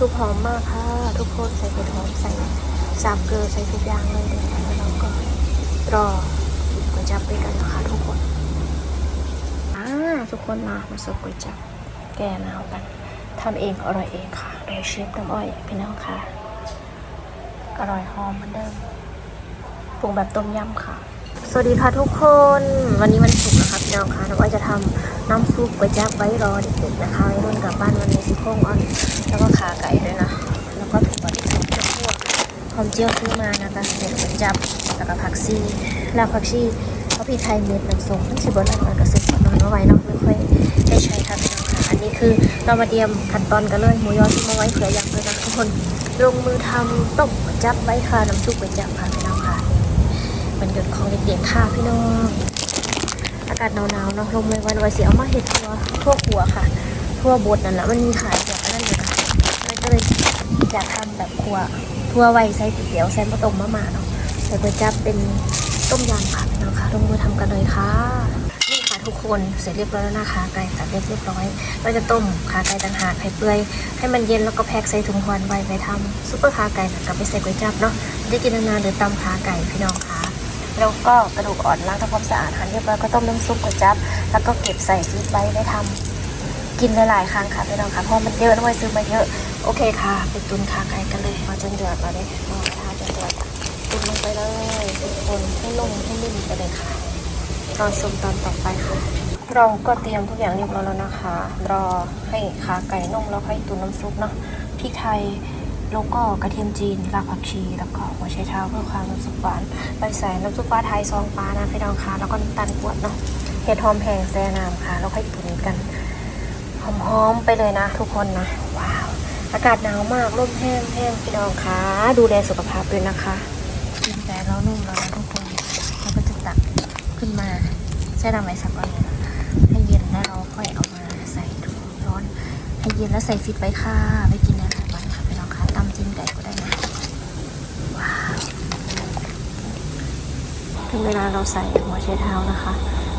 ลูกหอมมากค่ะ ทุกคนใส่เห็ดหอมใส่สามเกลือใส่ทุกอย่างเลยเดี๋ยวแล้วเราก็รอก๋วยจั๊บด้วยกันนะคะทุกคนอ่าทุกคนมามาสุกก๋วยจั๊บแก้หนาวกันทำเองอร่อยเองค่ะโดยเชฟน้ำอ้อยพี่น้องค่ะ อร่อยหอมเหมือนเดิมปรุงแบบต้มยำค่ะ สวัสดีค่ะทุกคน วันนี้วันศุกร์ พี่น้องค่ะน้องอ้อยจะทำน้ำซุปก๋วยจั๊บไว้รอเด็กๆนะคะไว้รุ่นกลับบ้านวันนี้ซี่โครงอ่อนแล้วก็ขาไก่ด้วยนะ แล้วก็ถั่วที่สุกจะพวกหอมเจียวซื้อมานะคะเด็ดก๋วยจั๊บแล้วก็ผักชีลาผักชีเพราะพี่ไทยเม็ดน้ำส้มที่สิบนนั้นมันก็ซื้อมาหน่อยมาไว้เนาะไม่ค่อยได้ใช้ค่ะพี่น้องค่ะอันนี้คือเรามาเตรียมขั้นตอนกันเลยหมูยอที่มาไว้เผื่ออยากเลยนะทุกคนลงมือทำต้มก๋วยจั๊บไว้ค่ะน้ำซุปก๋วยจั๊บค่ะพี่น้องค่ะมันหยุดของเด็กๆค่ะพี่น้อง อากาศหนาวๆเนาะลมเลยวันไว้เสียเอามาเห็ดทั่วทั่วหัวค่ะ ทั่วบดนั่นแหละมันมีขายแบบนั้นอยู่นะมันก็เลยอยากทำแบบครัวทั่วไว้ใส่ก๋วยเตี๋ยวใส่มะต้มมะมาเนาะใส่ก๋วยจั๊บเป็นต้มยำค่ะพี่น้องค่ะลงมือทำกันเลยค่ะนี่ค่ะทุกคนเสร็จเรียบร้อยแล้วนะคะไก่ตัดเล็กเรียบร้อยเราจะต้มขาไก่ต่างหากไข่เปื่อยให้มันเย็นแล้วก็แพ็คใส่ถุงควันไว้ไปทำซุปเปอร์ขาไก่กลับไปใส่ก๋วยจั๊บเนาะได้กินนานๆหรือตำขาไก่พี่น้องค่ะ แล้วก็กระดูกอ่อนล้างทำความสะอาดหั่นเรียบร้อยก็ต้มน้ำซุปก๋วยจั๊บแล้วก็เก็บใส่ฟรีซไว้ได้ทำกินหลายๆครั้งค่ะพี่น้องค่ะเพราะมันเยอะด้วยซื้อมาเยอะโอเคค่ะไปตุนขาไก่กันเลยพอจนเดือดมาเลยรอทาจนเดือดตุนลงไปเลยทุกคนให้ลงให้นิ่มไปเลยค่ะรอชมตอนต่อไปค่ะ เราก็เตรียมทุกอย่างเรียบร้อยแล้วนะคะ รอให้ขาไก่นุ่มแล้วค่อยตุนน้ำซุปเนาะพริกไทย แล้วก็กระเทียมจีนรากผักชี แล้วก็หัวไชเท้าเพื่อความน้ำซุปหวานไปใส่น้ำซุปฟ้าไทยซองฟ้านะพี่น้องค่ะแล้วก็น้ำตาลกวดเนาะเห็ดหอมแห้งแซ่น้ำค่ะ แล้วค่อยตุ๋นกันหอมๆไปเลยนะ ทุกคนนะว้าวอากาศหนาวมากร่มแห้งแห้งพี่น้องค่ะดูแลสุขภาพด้วยนะคะกินแต่แล้วนุ่มแล้วทุกคนเราก็จะตักขึ้นมาใช้น้ำไว้สักก่อนนะให้เย็นแล้วเราค่อยเอามาใส่ถุงร้อน ให้เย็นแล้วใส่ฟิตไว้ค่ะไว้กินในหลายวันค่ะพี่น้องค่ะตำจิ้มไก่ก็ได้นะว้าว ถึงเวลาเราใส่หัวไชเท้านะคะ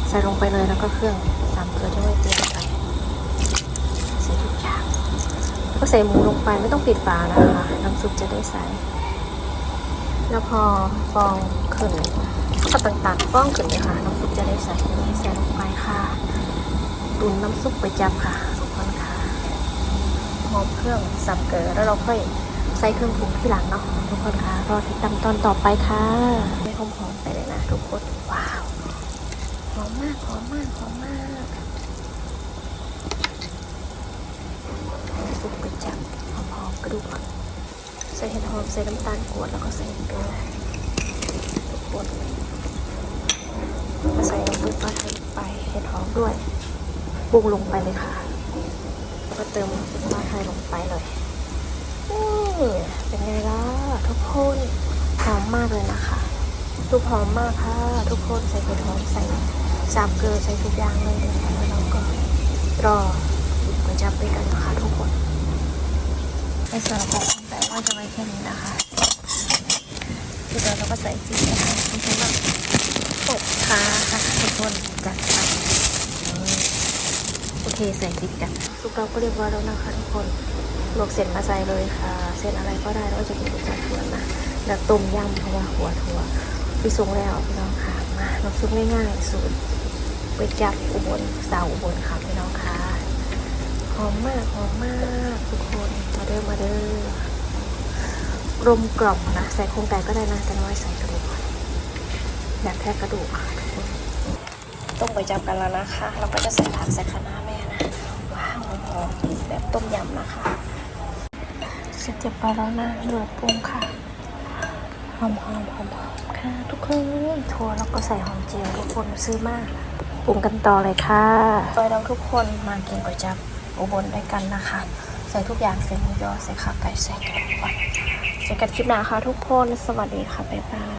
ใส่ลงไปเลยแล้วก็เครื่องตามเกลือที่ไว้เตรียมไปใส่ทุกอย่างก็ใส่หมูลงไปไม่ต้องปิดฝานะคะน้ำซุปจะได้ใสแล้วพอฟองขึ้นก็ต่างๆฟองขึ้นเลยค่ะน้ำซุปจะได้ใสใส่ลงไปค่ะตุนน้ำซุปไปจับค่ะทุกคนค่ะหอมเครื่องสับเกลือแล้วเราค่อย ใส่เครื่องปรุงที่หลังเนาะทุกคนคะรอติดตามตอนต่อไปค่ะไม่หอมหอมๆไปเลยนะทุกคนว้าวหอมมากหอมมากหอมมากซุปกระจับหอมหอมๆกระดูกอ่อนใส่เห็ดหอมใส่น้ำตาลกวดแล้วก็ใส่เกลือทุกคนใส่น้ำซุปปลาไทยลไปเห็ดหอมด้วยปรุงลงไปเลยค่ะ ก็เติมปลาไทยลงไปเลย เป็นไงล่ะทุกคนหอมมากเลยนะคะ ทุกหอมมากค่ะ ทุกคนใส่เห็ดหอมใส่สามเกลือใส่ทุกอย่างเลยเดี๋ยวแล้วเราก็รอกินก๋วยจั๊บด้วยกันนะคะทุกคนในส่วนของแต่ว่าจะไว้แค่นี้นะคะคือเราก็ใส่จีนนะคะไม่ใช่ว่าตกขาค่ะทุกคนจัดไปอืมโอเคใส่พริกกันซุปเราก็เรียบร้อยแล้วนะคะทุกคน ลวกเสร็จมาใส่เลยค่ะ เส้นอะไรก็ได้แล้วจะกินกับจานถั่วนะแบบต้มยำเพราะว่าหัวถั่วพี่ส่งแล้วพี่น้องค่ะมาน้ำซุปง่ายๆสูตรไปจับอุบลสาวอุบลค่ะพี่น้องค่ะหอมมากหอมมากทุกคนมาเด้อมาเด้อกลมกล่อมนะใส่โครงไก่ก็ได้นะแต่น้อยใส่กระดูกแบบแค่กระดูกค่ะทุกคนต้มไปจับกันแล้วนะคะ เราก็จะใส่ผักใส่คะน้าแม่นะว้าวหอมๆแบบต้มยำนะคะ เสร็จเรียบร้อยแล้วนะเหลือปรุงค่ะ หอมๆหอมหอมๆค่ะทุกคนถั่วแล้วก็ใส่หอมเจียวทุกคนซื้อมากปรุงกันต่อเลยค่ะไปเราทุกคนมากินก๋วยจับอุบลด้วยกันนะคะ ใส่ทุกอย่างใส่หมูยอใส่ขาไก่ใส่กระดูกอ่อนเจอกันคลิปหน้าค่ะทุกคน สวัสดีค่ะ บ๊ายบาย